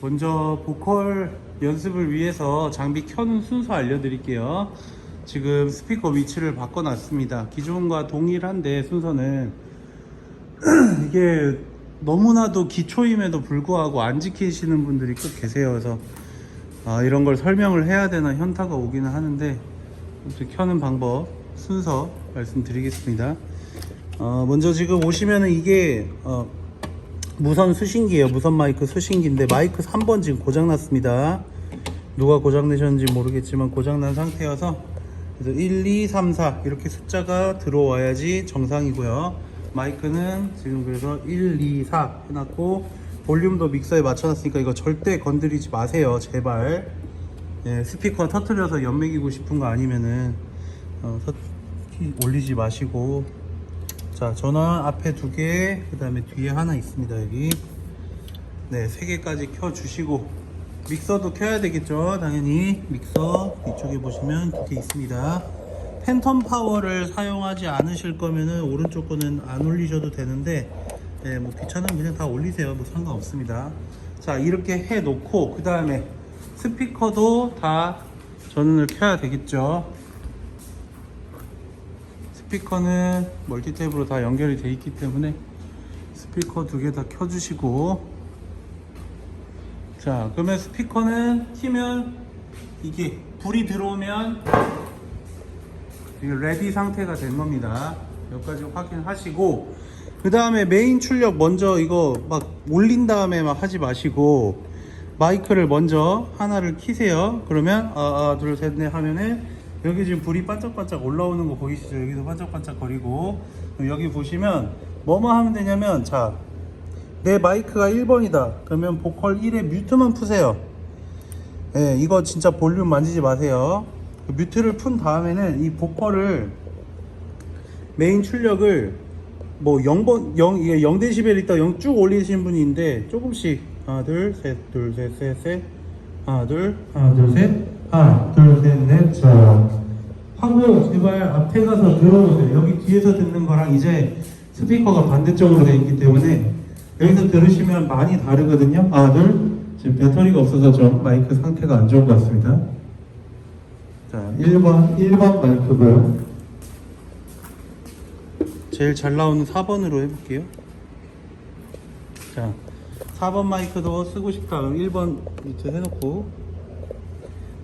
먼저 보컬 연습을 위해서 장비 켜는 순서 알려드릴게요. 지금 스피커 위치를 바꿔놨습니다. 기존과 동일한데 순서는 이게 너무나도 기초임에도 불구하고 안 지키시는 분들이 꼭 계세요. 그래서 아, 이런 걸 설명을 해야 되나 현타가 오기는 하는데 켜는 방법 순서 말씀드리겠습니다. 어, 먼저 지금 오시면은 이게 어, 무선 수신기예요. 무선 마이크 수신기인데 마이크 3번 지금 고장 났습니다. 누가 고장 내셨는지 모르겠지만 고장 난 상태여서 그래서 1, 2, 3, 4 이렇게 숫자가 들어와야지 정상이고요. 마이크는 지금 그래서 1, 2, 4 해놨고 볼륨도 믹서에 맞춰놨으니까 이거 절대 건드리지 마세요. 제발. 예, 스피커 터트려서 연맥이고 싶은 거 아니면은 어, 터- 올리지 마시고 자 전원 앞에 두 개, 그 다음에 뒤에 하나 있습니다 여기. 네, 세 개까지 켜 주시고 믹서도 켜야 되겠죠, 당연히 믹서 이쪽에 보시면 두 개 있습니다. 팬텀 파워를 사용하지 않으실 거면은 오른쪽 거는 안 올리셔도 되는데, 네, 뭐 귀찮으면 그냥 다 올리세요, 뭐 상관없습니다. 자 이렇게 해 놓고 그 다음에 스피커도 다 전원을 켜야 되겠죠. 스피커는 멀티탭으로 다 연결이 돼 있기 때문에 스피커 두 개 다 켜주시고. 자 그러면 스피커는 키면 이게 불이 들어오면 이게 레디 상태가 된 겁니다. 여기까지 확인하시고. 그 다음에 메인 출력 먼저 이거 막 올린 다음에 막 하지 마시고 마이크를 먼저 하나를 키세요. 그러면 하나 둘셋 넷 하면은 여기 지금 불이 반짝반짝 올라오는 거 보이시죠 여기도 반짝반짝 거리고 여기 보시면 뭐만 하면 되냐면 자 내 마이크가 1번이다. 그러면 보컬 1에 뮤트만 푸세요. 예, 이거 진짜 볼륨 만지지 마세요. 그 뮤트를 푼 다음에는 이 보컬을 메인 출력을 뭐 0번 0 이게 0 데시벨 있다 0쭉 올리신 분이 있는데 조금씩 하나 둘 셋 둘 셋 셋셋 하나 둘 하나 둘 셋 하나 둘셋넷자 하고 제발 앞에 가서 들어보세요. 여기 뒤에서 듣는 거랑 이제 스피커가 반대쪽으로 되어 있기 때문에 여기서 들으시면 많이 다르거든요. 하나 둘 지금 배터리가 없어서 좀 마이크 상태가 안 좋은 것 같습니다. 자 1번 1번 마이크고요. 제일 잘 나오는 4번으로 해볼게요. 자, 4번 마이크도 쓰고 싶다. 그럼 1번 밑에 해놓고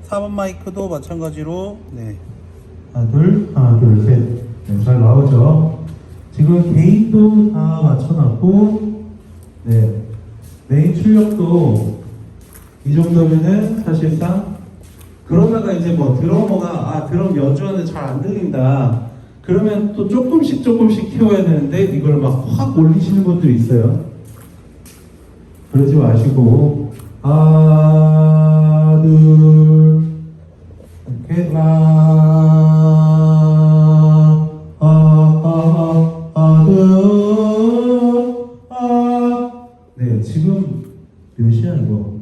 4번 마이크도 마찬가지로 네. 하나 둘 하나 둘셋 네, 잘 나오죠. 지금 게인도 다 맞춰놨고 네 메인 출력도 이 정도면은 사실상 그러다가 이제 뭐 드러머가 아 드럼 연주하는데 잘 안 들린다 그러면 또 조금씩 조금씩 키워야 되는데 이걸 막 확 올리시는 분들이 있어요 그러지 마시고 하나 둘 이렇게 네 몇이야 이거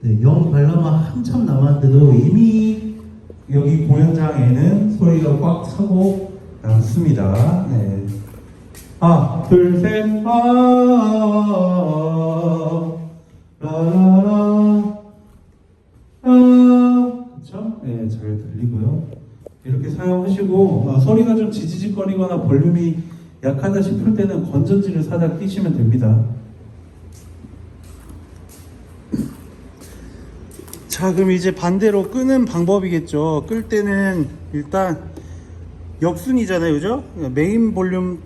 네, 영 발라마 한참 남았는데도 이미 여기 공연장에는 소리가 꽉 차고 남습니다. 네. 하나, 둘, 셋, 아, 라라라, 아, 그쵸? 네, 잘 들리고요. 이렇게 사용하시고, 아, 소리가 좀 지지직거리거나 볼륨이 약하다 싶을 때는 건전지를 사다 끼시면 됩니다. 자 그럼 이제 반대로 끄는 방법이겠죠 끌 때는 일단 역순이잖아요 그죠 메인 볼륨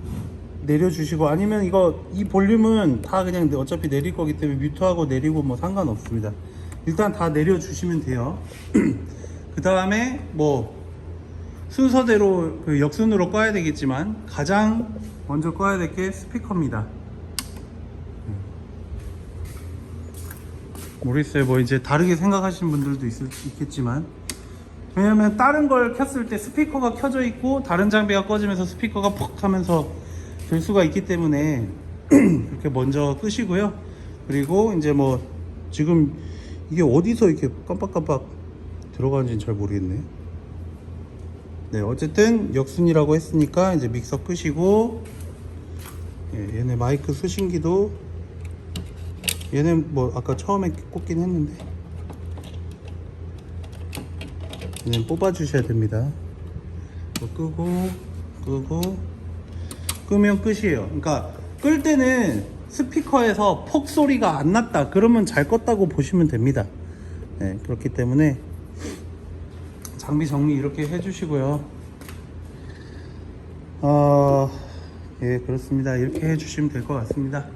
내려주시고 아니면 이거 이 볼륨은 다 그냥 어차피 내릴 거기 때문에 뮤트하고 내리고 뭐 상관없습니다. 일단 다 내려주시면 돼요. 그 다음에 뭐 순서대로 그 역순으로 꺼야 되겠지만 가장 먼저 꺼야 될 게 스피커입니다. 모르겠어요. 뭐 이제 다르게 생각하시는 분들도 있을, 있겠지만. 왜냐면 다른 걸 켰을 때 스피커가 켜져 있고 다른 장비가 꺼지면서 스피커가 퍽 하면서 될 수가 있기 때문에 이렇게 먼저 끄시고요. 그리고 이제 뭐 지금 이게 어디서 이렇게 깜빡깜빡 들어가는지는 잘 모르겠네. 네, 어쨌든 역순이라고 했으니까 이제 믹서 끄시고 예, 얘네 마이크 수신기도 얘는 뭐 아까 처음에 꽂긴 했는데 얘는 뽑아 주셔야 됩니다 이거 끄고 끄고 끄면 끝이에요. 그러니까 끌 때는 스피커에서 폭 소리가 안 났다. 그러면 잘 껐다고 보시면 됩니다. 네, 그렇기 때문에 장비 정리 이렇게 해주시고요. 어, 예 그렇습니다. 이렇게 해주시면 될 것 같습니다